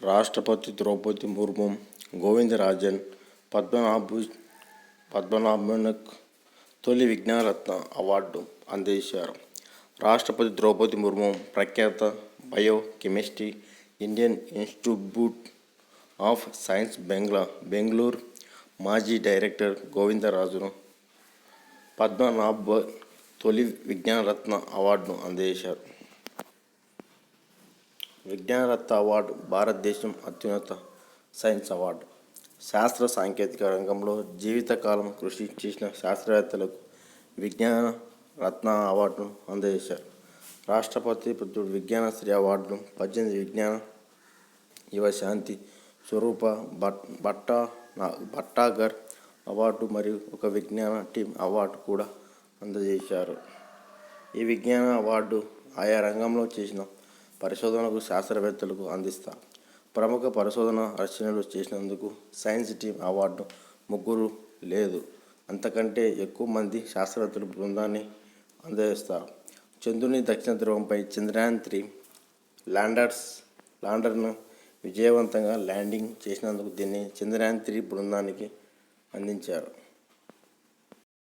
రాష్ట్రపతి ద్రౌపది ముర్ము గోవిందరాజన్ పద్మనాభ పద్మనాభన్కు తొలి విజ్ఞానరత్న అవార్డు అందజేశారు రాష్ట్రపతి ద్రౌపది ముర్ము ప్రఖ్యాత biochemistry Indian Institute of Science బెంగ్లా Bengaluru మాజీ డైరెక్టర్ గోవిందరాజును పద్మనాభ తొలి విజ్ఞానరత్న అవార్డును అందజేశారు విజ్ఞానరత్న అవార్డు భారతదేశం అత్యున్నత సైన్స్ అవార్డు. శాస్త్ర సాంకేతిక రంగంలో జీవితకాలం కృషి చేసిన శాస్త్రవేత్తలకు విజ్ఞాన రత్న అవార్డును అందజేశారు. రాష్ట్రపతి పుత్రుడు విజ్ఞానశ్రీ అవార్డును పద్దెనిమిది విజ్ఞాన యువశాంతి స్వరూప భట్ భట్టా భట్టాగర్ అవార్డు మరియు ఒక విజ్ఞాన టీమ్ అవార్డు కూడా అందజేశారు. ఈ విజ్ఞాన అవార్డు ఆయా రంగంలో చేసిన పరిశోధనలకు శాస్త్రవేత్తలకు అందిస్తారు ప్రముఖ పరిశోధన రచనలు చేసినందుకు సైన్స్ టీమ్ అవార్డు ముగ్గురు లేదు. అంతకంటే ఎక్కువ మంది శాస్త్రవేత్తల బృందాన్ని అందజేస్తారు చంద్రుని దక్షిణ ధ్రువంపై చంద్రయాన్ త్రీ ల్యాండర్స్ ల్యాండర్ను విజయవంతంగా ల్యాండింగ్ చేసినందుకు దీన్ని చంద్రయాన్ త్రీ బృందానికి అందించారు.